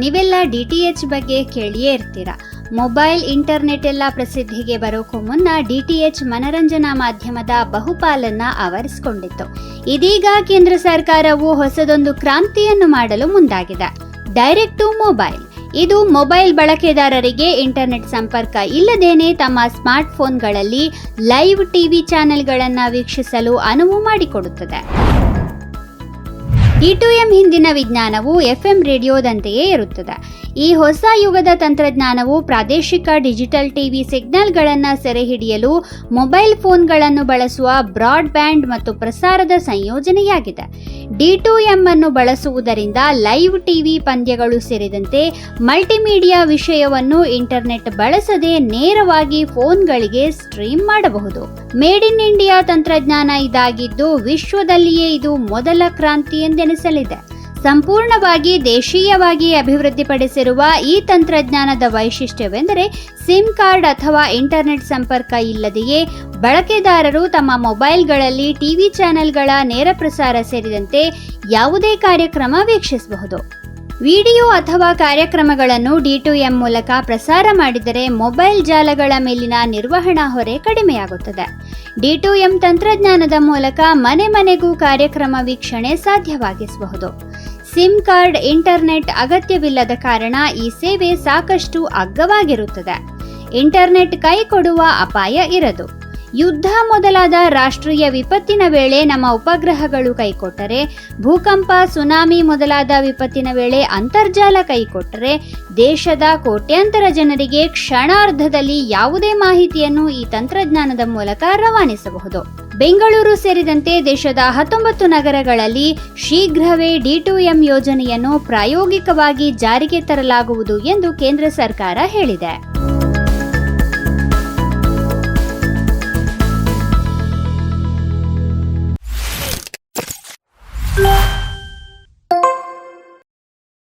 ನೀವೆಲ್ಲ D T H ಬಗ್ಗೆ ಕೇಳಿಯೇ ಇರ್ತೀರ? ಮೊಬೈಲ್, ಇಂಟರ್ನೆಟ್ ಎಲ್ಲ ಪ್ರಸಿದ್ಧಿಗೆ ಬರೋಕ್ಕೂ ಮುನ್ನ ಡಿ ಟಿ ಎಚ್ ಮನರಂಜನಾ ಮಾಧ್ಯಮದ ಬಹುಪಾಲನ್ನ ಆವರಿಸಿಕೊಂಡಿತ್ತು. ಇದೀಗ ಕೇಂದ್ರ ಸರ್ಕಾರವು ಹೊಸದೊಂದು ಕ್ರಾಂತಿಯನ್ನು ಮಾಡಲು ಮುಂದಾಗಿದೆ. ಡೈರೆಕ್ಟ್ ಟು ಮೊಬೈಲ್ ಇದು ಮೊಬೈಲ್ ಬಳಕೆದಾರರಿಗೆ ಇಂಟರ್ನೆಟ್ ಸಂಪರ್ಕ ಇಲ್ಲದೇನೆ ತಮ್ಮ ಸ್ಮಾರ್ಟ್ಫೋನ್ಗಳಲ್ಲಿ ಲೈವ್ ಟಿವಿ ಚಾನೆಲ್ಗಳನ್ನು ವೀಕ್ಷಿಸಲು ಅನುವು ಮಾಡಿಕೊಡುತ್ತದೆ. ಡಿ ಟು ಎಂ ಹಿಂದಿನ ವಿಜ್ಞಾನವು ಎಫ್ಎಂ ರೇಡಿಯೋದಂತೆಯೇ ಇರುತ್ತದೆ. ಈ ಹೊಸ ಯುಗದ ತಂತ್ರಜ್ಞಾನವು ಪ್ರಾದೇಶಿಕ ಡಿಜಿಟಲ್ ಟಿವಿ ಸಿಗ್ನಲ್ಗಳನ್ನು ಸೆರೆಹಿಡಿಯಲು ಮೊಬೈಲ್ ಫೋನ್ಗಳನ್ನು ಬಳಸುವ ಬ್ರಾಡ್ಬ್ಯಾಂಡ್ ಮತ್ತು ಪ್ರಸಾರದ ಸಂಯೋಜನೆಯಾಗಿದೆ. ಡಿ ಟು ಎಂ ಅನ್ನು ಬಳಸುವುದರಿಂದ ಲೈವ್ ಟಿವಿ ಪಂದ್ಯಗಳು ಸೇರಿದಂತೆ ಮಲ್ಟಿಮೀಡಿಯಾ ವಿಷಯವನ್ನು ಇಂಟರ್ನೆಟ್ ಬಳಸದೆ ನೇರವಾಗಿ ಫೋನ್ಗಳಿಗೆ ಸ್ಟ್ರೀಮ್ ಮಾಡಬಹುದು. ಮೇಡ್ ಇನ್ ಇಂಡಿಯಾ ತಂತ್ರಜ್ಞಾನ ಇದಾಗಿದ್ದು ವಿಶ್ವದಲ್ಲಿಯೇ ಇದು ಮೊದಲ ಕ್ರಾಂತಿ ಎಂದೆನಿಸಲಿದೆ ಸಂಪೂರ್ಣವಾಗಿ ದೇಶೀಯವಾಗಿ ಅಭಿವೃದ್ಧಿಪಡಿಸಿರುವ ಈ ತಂತ್ರಜ್ಞಾನದ ವೈಶಿಷ್ಟ್ಯವೆಂದರೆ ಸಿಮ್ ಕಾರ್ಡ್ ಅಥವಾ ಇಂಟರ್ನೆಟ್ ಸಂಪರ್ಕ ಇಲ್ಲದೆಯೇ ಬಳಕೆದಾರರು ತಮ್ಮ ಮೊಬೈಲ್ಗಳಲ್ಲಿ ಟಿವಿ ಚಾನೆಲ್ಗಳ ನೇರ ಪ್ರಸಾರ ಸೇರಿದಂತೆ ಯಾವುದೇ ಕಾರ್ಯಕ್ರಮ ವೀಕ್ಷಿಸಬಹುದು. ವಿಡಿಯೋ ಅಥವಾ ಕಾರ್ಯಕ್ರಮಗಳನ್ನು ಡಿ ಟು ಎಂ ಮೂಲಕ ಪ್ರಸಾರ ಮಾಡಿದರೆ ಮೊಬೈಲ್ ಜಾಲಗಳ ಮೇಲಿನ ನಿರ್ವಹಣಾ ಹೊರೆ ಕಡಿಮೆಯಾಗುತ್ತದೆ. ಡಿ ಟು ಎಂ ತಂತ್ರಜ್ಞಾನದ ಮೂಲಕ ಮನೆ ಮನೆಗೂ ಕಾರ್ಯಕ್ರಮ ವೀಕ್ಷಣೆ ಸಾಧ್ಯವಾಗಿಸಬಹುದು. ಸಿಮ್ ಕಾರ್ಡ್, ಇಂಟರ್ನೆಟ್ ಅಗತ್ಯವಿಲ್ಲದ ಕಾರಣ ಈ ಸೇವೆ ಸಾಕಷ್ಟು ಅಗ್ಗವಾಗಿರುತ್ತದೆ. ಇಂಟರ್ನೆಟ್ ಕೈ ಕೊಡುವ ಅಪಾಯ ಇರದು. ಯುದ್ಧ ಮೊದಲಾದ ರಾಷ್ಟ್ರೀಯ ವಿಪತ್ತಿನ ವೇಳೆ ನಮ್ಮ ಉಪಗ್ರಹಗಳು ಕೈಕೊಟ್ಟರೆ, ಭೂಕಂಪ, ಸುನಾಮಿ ಮೊದಲಾದ ವಿಪತ್ತಿನ ವೇಳೆ ಅಂತರ್ಜಾಲ ಕೈಕೊಟ್ಟರೆ, ದೇಶದ ಕೋಟ್ಯಾಂತರ ಜನರಿಗೆ ಕ್ಷಣಾರ್ಧದಲ್ಲಿ ಯಾವುದೇ ಮಾಹಿತಿಯನ್ನು ಈ ತಂತ್ರಜ್ಞಾನದ ಮೂಲಕ ರವಾನಿಸಬಹುದು. ಬೆಂಗಳೂರು ಸೇರಿದಂತೆ ದೇಶದ ಹತ್ತೊಂಬತ್ತು ನಗರಗಳಲ್ಲಿ ಶೀಘ್ರವೇ ಡಿ ಟು ಎಂ ಯೋಜನೆಯನ್ನು ಪ್ರಾಯೋಗಿಕವಾಗಿ ಜಾರಿಗೆ ತರಲಾಗುವುದು ಎಂದು ಕೇಂದ್ರ ಸರ್ಕಾರ ಹೇಳಿದೆ. Bye.